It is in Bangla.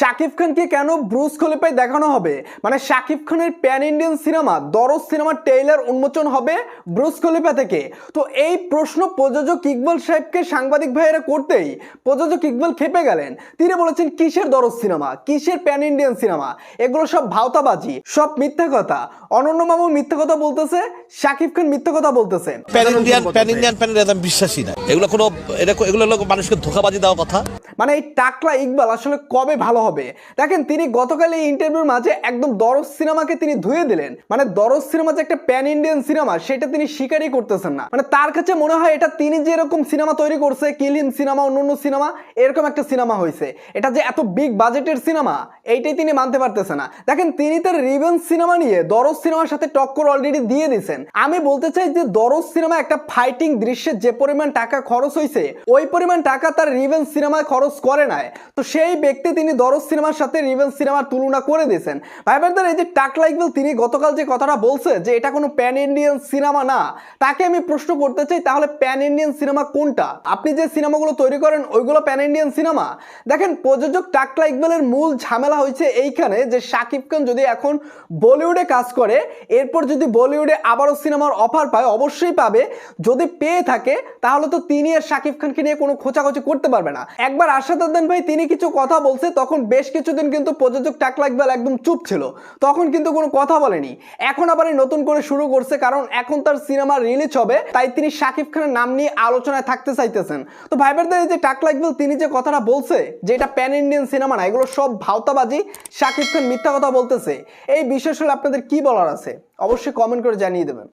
শাকিব খানকে কেন ব্রুস খলিফায় দেখানো হবে? মানে শাকিব খানের প্যান ইন্ডিয়ান সিনেমা, দরজ সিনেমার ট্রেইলার উন্মোচন হবে ব্রুস খলিফা থেকে। তো এই প্রশ্ন প্রযোজক ইকবাল সাহেবকে সাংবাদিক ভাইয়েরা করতেই প্রযোজক ইকবাল খেপে গেলেন। তিনি বলেছেন, কিসের দরজ সিনেমা? কিসের প্যান ইন্ডিয়ান সিনেমা? এগুলো সব ভাওতাবাজি, সব মিথ্যা কথা। অনন্য মামু মিথ্যা কথা বলতেছে, শাকিব খান মিথ্যা কথা বলতেছে। Pan Indian pan Indian, pan বিশ্বাসী না। এগুলো কোনো এগুলো মানুষকে ধোকাবাজি দেওয়া কথা। মানে এই টাকলা ইকবাল আসলে কবে ভালো হবে? দেখেন, তিনি গতকাল এই ইন্টারভিউর মাঝে একদম দরজ সিনেমাকে তিনি ধুয়ে দিলেন। মানে দরজ সিনেমা যে একটা প্যান ইন্ডিয়ান সিনেমা সেটা তিনি স্বীকারই করতেছেন না। মানে তার কাছে মনে হয় এটা তিনি যে এরকম সিনেমা তৈরি করছে কিলিন সিনেমা অন্য সিনেমা এরকম একটা সিনেমা হয়েছে এটা যে এত বিগ বাজেটের সিনেমা এইটাই তিনি মানতে পারতেছে না। দেখেন, তিনি তার রিভেন্স সিনেমা নিয়ে দরজ সিনেমার সাথে টক্কর অলরেডি দিয়ে দিয়েছেন। আমি বলতে চাই যে দরজ সিনেমা একটা ফাইটিং দৃশ্যে যে পরিমাণ টাকা খরচ হয়েছে ওই পরিমাণ টাকা তার রিভেন্স সিনেমায় খরচ করে নাই। তো সেই ব্যক্তি তিনি দরজ সিনেমার সাথে রিভেন্স সিনেমার তুলনা করে দিয়েছেন। ভাই ব্রাদার এই যে টাক লাইকবেল তিনি গতকাল যে কথাটা বলছে যে এটা কোনো প্যান ইন্ডিয়ান সিনেমা না, তাকে আমি প্রশ্ন করতে চাই, তাহলে প্যান ইন্ডিয়ান সিনেমা কোনটা? আপনি যে সিনেমাগুলো তৈরি করেন, ওইগুলো প্যান ইন্ডিয়ান সিনেমা দেখেন, প্রযোজক টাকলা ইকবালের মূল ঝামেলা হয়েছে এইখানে যে শাকিব খান যদি এখন বলিউডে কাজ করে, এরপর যদি বলিউডে আবারও সিনেমার অফার পায়, অবশ্যই পাবে। যদি পেয়ে থাকে, তাহলে তো তিনি আর শাকিব খানকে নিয়ে কোনো খোঁচাখোঁচি করতে পারবে না। একবার উদ্দিন ভাই, তিনি কিছু কথা বলছে, তখন বেশ কিছুদিন কিন্তু প্রযোজক টাকলা ইকবাল একদম চুপ ছিল। তখন কিন্তু কোনো কথা বলেনি। এখন আবার নতুন করে শুরু করছে, কারণ এখন তার সিনেমা রিলিজ হবে, তাই তিনি শাকিব খানের নাম নিয়ে আলোচনায় থাকতে চাইতেছেন। তো ভাই ব্রাদার, এই যে টাকলা ইকবাল তিনি যে কথাটা বলছে, যে এটা প্যান ইন্ডিয়ান সিনেমা না, এগুলো সব ভাওতাবাজি, শাকিব খান মিথ্যা কথা বলতেছে, এই বিষয় আপনাদের কি বলার আছে? অবশ্যই কমেন্ট করে জানিয়ে দেবেন।